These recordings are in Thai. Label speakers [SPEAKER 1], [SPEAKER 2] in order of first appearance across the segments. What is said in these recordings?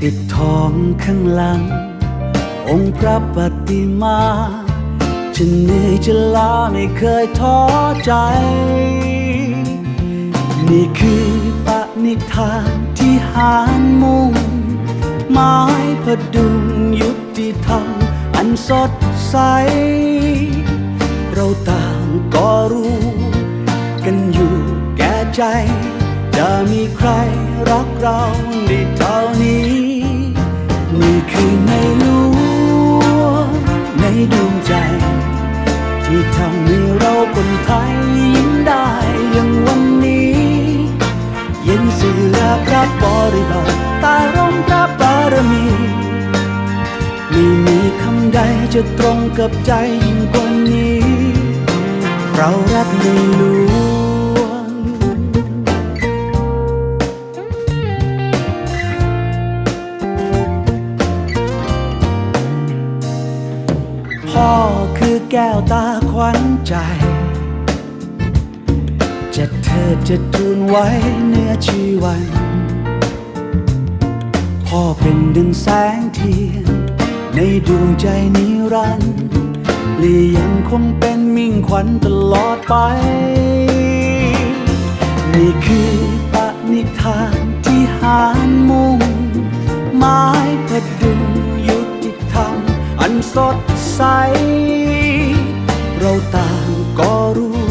[SPEAKER 1] ปิดทองข้างหลัง องค์พระปฏิมาจะเหนื่อยจะล้าไม่เคยท้อใจ นี่คือปณิธานที่หารมุ่งไม้พดุงยุติธรรมอันสดใส เราต่างก็รู้ กันอยู่แก่ใจ จะมีใครรักเราได้เท่านี้ ดวงใจ ที่ทำให้เราคนไทยยิ้มได้อย่างวันนี้ เย็นเสือพระบริบาลตาร่มพระบารมีไม่มีคำใดจะตรงกับใจยิ่งกว่านี้ เรารักในหลว คือแก้วตาขวัญใจ จะเทิดจะทูลไว้เนื้อชีวัน พ่อเป็นดึงแสงเทียน ในดวงใจนิรันดร์และยังคงเป็นมิ่งขวัญตลอดไป นี่คือปณิธานที่หารมุ่งไม้พดุงยุติธรรมอันสด ใส เราต่างก็รู้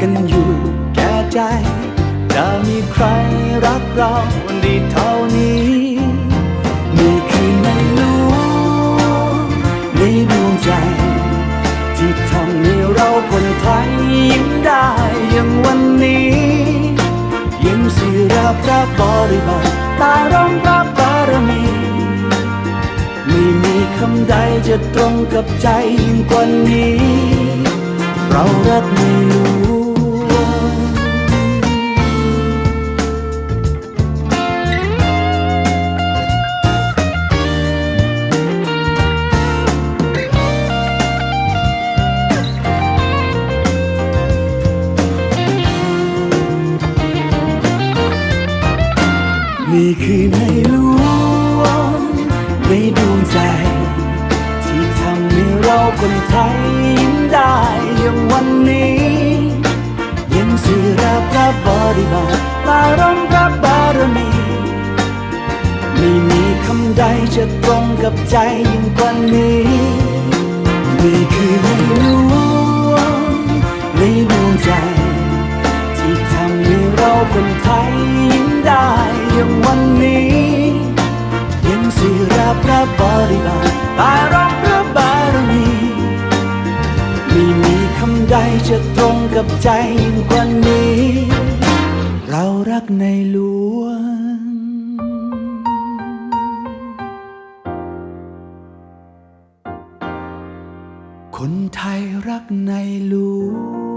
[SPEAKER 1] กันอยู่แก่ใจ จะมีใครรักเราด้เท่านี้นี่คือในหลวงในดวงใจ ที่ทำให้เราคนไทยยิ้มได้อย่างวันนี้ยิ้มสิราพระบริบาลตาร่มพระบารมี คำใดจะตรงกับใจยิ่งกว่านี้ เรารักในหลวงนี่คือ ระบริบาลตาร่มพระบารมี ไม่มีคำใดจะตรงกับใจยิ่งกว่านี้นี่คือในหลวงในดวงใจ ที่ทำให้เราคนไทยยิ้มได้อย่างวันนี้ย็นสิราพระบริบาลตาร่มพระบารมีไม่มีคำใดจะตรงกับใจยิ่งกว่านี้ รักในหลวง คนไทยรักในหลวง